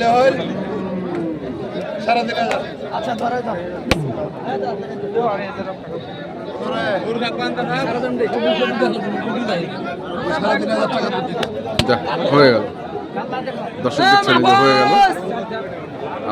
তাহলে হয়। সারা হাজার আচ্ছা ধরে দাও হয়ে গেল। দর্শক দেখছেন হয়ে গেল।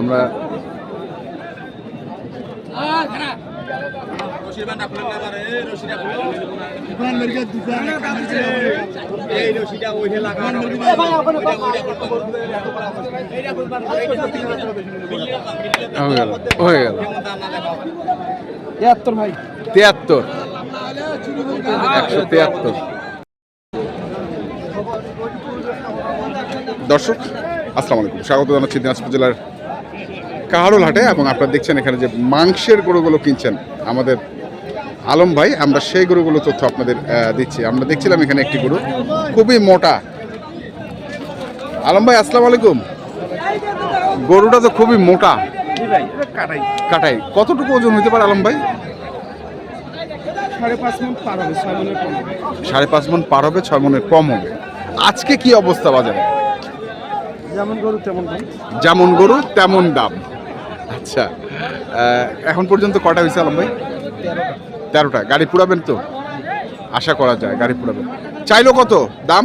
আমরা তিয়াত্তর ভাই তিয়াত্তর একশো তিয়াত্তর। দর্শক আসসালামু আলাইকুম। স্বাগত জানাচ্ছি দিনাজপুর জেলার কাহারোল হাটে এবং আপনারা দেখছেন এখানে যে মাংসের গরুগুলো কিনছেন আমাদের আলম ভাই আমরা সেই গরুগুলো তথ্য আপনাদের দিচ্ছি। আমরা দেখছিলাম এখানে একটি গরু খুবই মোটা। আলম ভাই আসসালামু আলাইকুম। গরুটা তো খুবই মোটা। কাটাই। কাটাই কতটুকু ওজন হতে পারে আলম ভাই? সাড়ে পাঁচ মন পার হবে ছয় মনের কম হবে। আজকে কি অবস্থা বাজারে? যেমন গরু তেমন দাম। যেমন গরু তেমন দাম। আচ্ছা এখন পর্যন্ত কটা হয়েছে আলম ভাই? তেরোটা। গাড়ি পুরাবেন তো? আশা করা যায়, গাড়ি পুরাবেন। চাইলো কত? দাম?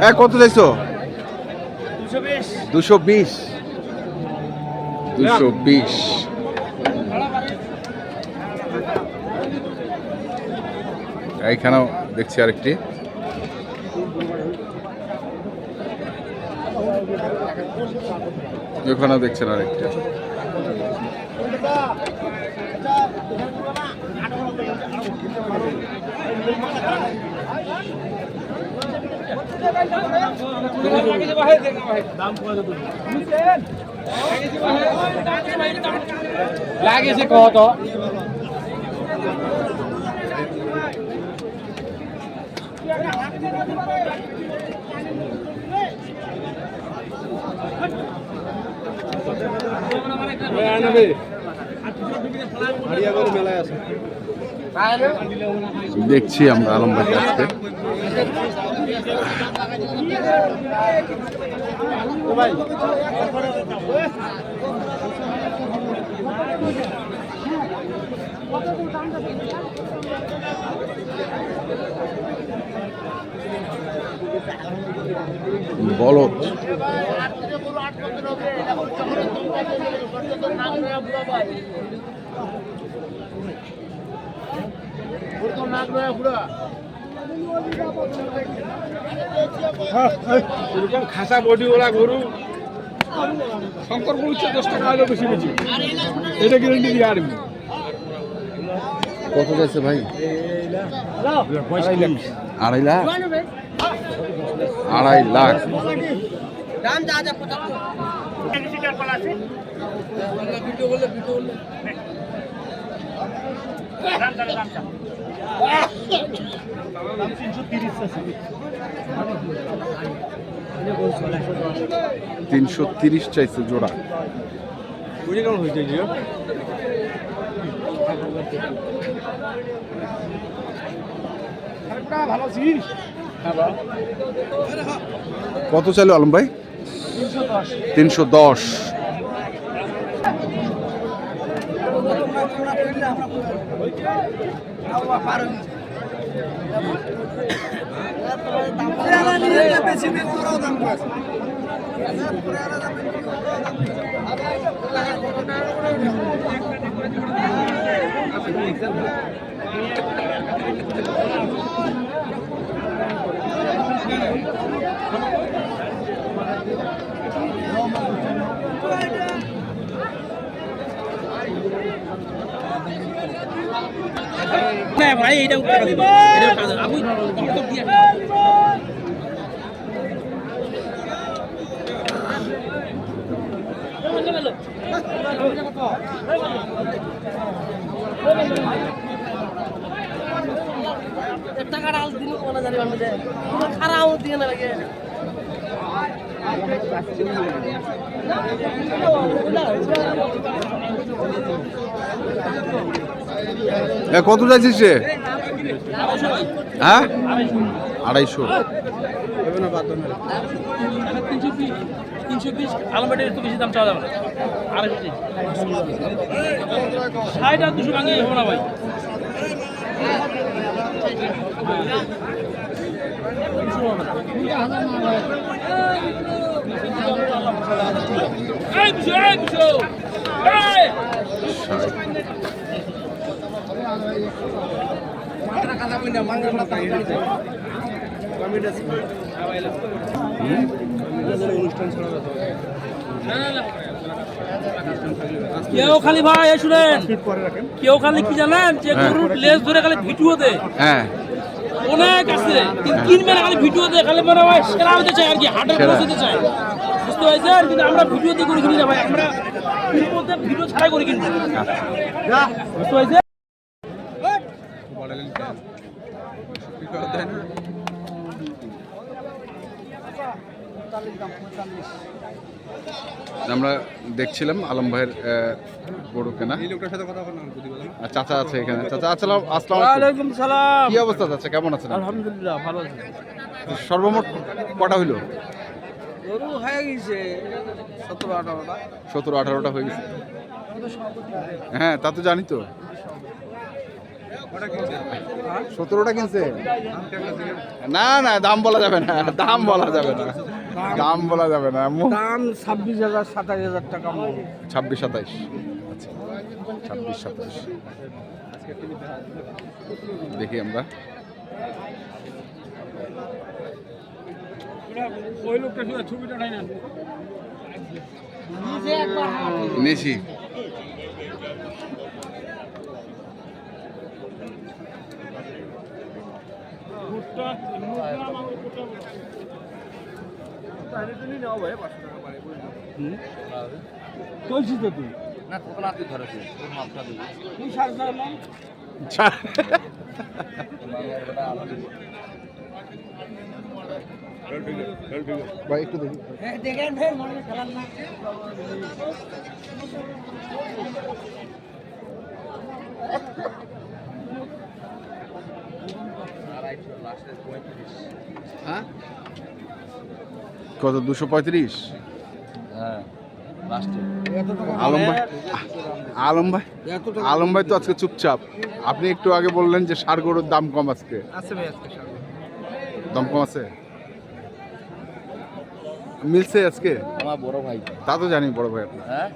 হ্যাঁ কত চাইছো? দুশো বিশ। দুশো বিশ। এইখানেও দেখছি আরেকটি। ওখানেও দেখছেন আরেকটি লাগেছে কত মেলায় আছে দেখছি আমরা আলম ভাই আজকে বলদ। এরকম খাসা বডি ওরা গরু শঙ্কর বলছে দশ টাকা হলে বেশি বেশি। এটা গ্যারেন্টি দিয়ে আরবি কত যাচ্ছে ভাই? আড়াই লাখ। আড়াই লাখ? তিনশো তিরিশ চাইছে জোড়া। বুঝে কেমন হয়েছে জিও ভালো আছিস? কত চাইলো আলম ভাই? তিনশো দশ হ্যাঁ ভাই এটা অটো দিয়ে টাকাটা আজ দিন কোনা আমি খারাপ দিয়ে না লাগে কত যাচ্ছিস হ্যাঁ? আড়াইশো। বিশ তিনশো বিশ আলমবাটির একটু বেশি দাম চাওয়া যাবে না ষাট আর দুশো ভাঙিয়ে হবে না ভাই কেউ খালি ভাই শুনেন। কেউ খালি কি জানেন? যে হ্যাঁ। গরুর লেজ ধরে খালি ভিডিও দে হ্যাঁ। অনেক আছে। কিন্তু কিনবে না খালি ভিডিও দে খালি মনে হয় সেরা হতে চাই আর কি হাটের সেরা। পৌঁছতে চাই বুঝতে পারছেন? কিন্তু আমরা ভিডিও দিয়ে করে কিনি না ভাই আমরা ভিডিও ছাড়াই করে কিনবো। বুঝতে পারছেন? আমরা দেখছিলাম আলম ভাইয়ের গরু কেনা। আর চাচা আছে এখানে। চাচা আসসালাম আসসালাম কি অবস্থা আছে কেমন আছেন? আলহামদুলিল্লাহ ভালো আছি। সর্বমোট কটা হইল? গরু হয়ে গেছে সতেরো আঠারোটা। সতেরো আঠারোটা হয়ে গেছে। হ্যাঁ তা তো জানি তো। সতেরোটা কিনছে? না না দাম বলা যাবে না। দাম বলা যাবে না। দাম বলা যাবে না। দাম ছাব্বিশ হাজার সাতাশ হাজার টাকা ছাব্বিশ সাতাইশ। আচ্ছা ছাব্বিশ সাতাইশ। দেখি আমরা। ওই লোকটা শুধু ছবিটা নাই না নিয়েছি চলছি তো তুই? তুই কত দুশো পঁয়ত্রিশ? আলম ভাই আলম ভাই আলম ভাই তো আজকে চুপচাপ। আপনি একটু আগে বললেন যে সার গরুর দাম কম আজকে। দাম কম আছে? মিলছে আজকে? আমার বড় ভাই। তা তো জানি বড় ভাই আপনার। হ্যাঁ?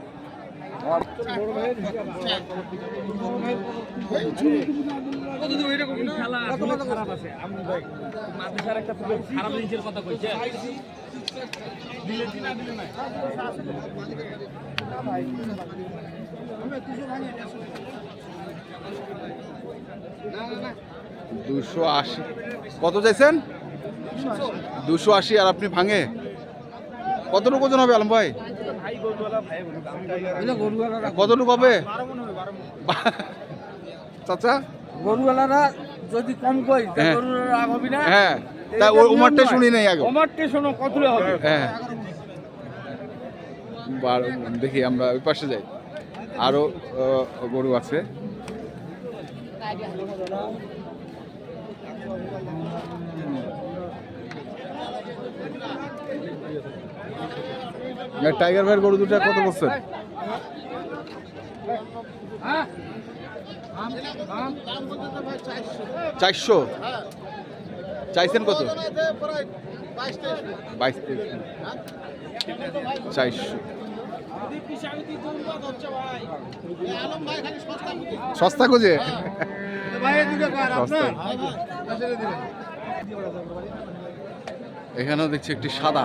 দুশো আশি। কত চাইছেন? দুশো আশি আর আপনি ভাঙে? কতটুকু ওজন হবে আলম ভাই? কতটুকু হবে? চাচা? গরুওয়ালারা যদি কম কই হ্যাঁ। গরুর রাগ হবে না। হ্যাঁ। তা ও উমারটা শুনি নাই আগে ওমারটে শোনো হবে? হ্যাঁ। বারো দেখি আমরা ওই পাশে যাই। আরও গরু আছে। টাইগার ভাইয়ের গরু দুটা কত বছর চারশো? চাইছেন কত? বাইশ চারশো। সস্তা খুঁজে? এখানেও দেখছি একটি সাদা।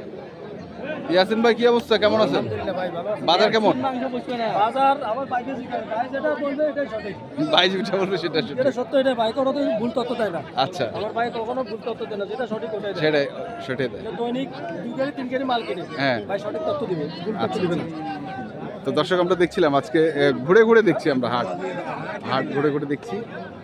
ইয়াসিন ভাই কি অবস্থা? কেমন আছেন? বাজার কেমন? বাজার আমার ভাই যেটা বলবে সেটা সেটা সত্য এটা ভাই কোনো তো ভুল তথ্য দেয় না। আচ্ছা। আমার ভাই কখনো ভুল তথ্য দেয় না যেটা সঠিক ওটাই দেয়। সেটাই সেটাই দেয়। দৈনিক দুই কেজি তিন কেজি মাল কিনে। হ্যাঁ। ভাই সঠিক তথ্য দিবে ভুল তথ্য আচ্ছা, দিবে না। তো দর্শক আমরা দেখছিলাম আজকে ঘুরে ঘুরে দেখছি আমরা হাট। হাট ঘুরে ঘুরে দেখছি।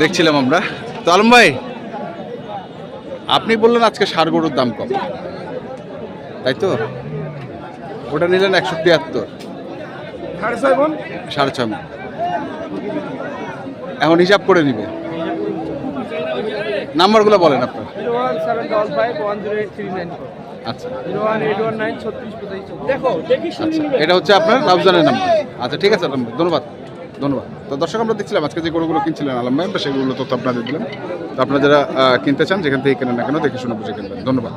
দেখছিলাম আমরা। তো আলম ভাই আপনি বললেন আজকে সার গরুর দাম কম। তাই তো? ওটা নিলেন একশো তিয়াত্তর। সাড়ে ছয়। এখন হিসাব করে নিবে। নাম্বারগুলো বলেন আপনার। আচ্ছা। এটা হচ্ছে আপনার রাউজানের নাম্বার আচ্ছা। ঠিক আছে ধন্যবাদ। ধন্যবাদ। তো দর্শক, আমরা দেখছিলাম আজকে যে গরুগুলো কিনছিলেন আলম ভাই সেগুলো তথ্য আপনাদের দিলাম। তো আপনারা যারা কিনতে চান, যেখান থেকে কেনেন না কেন, দেখে শুনে বুঝে কিনবেন। ধন্যবাদ।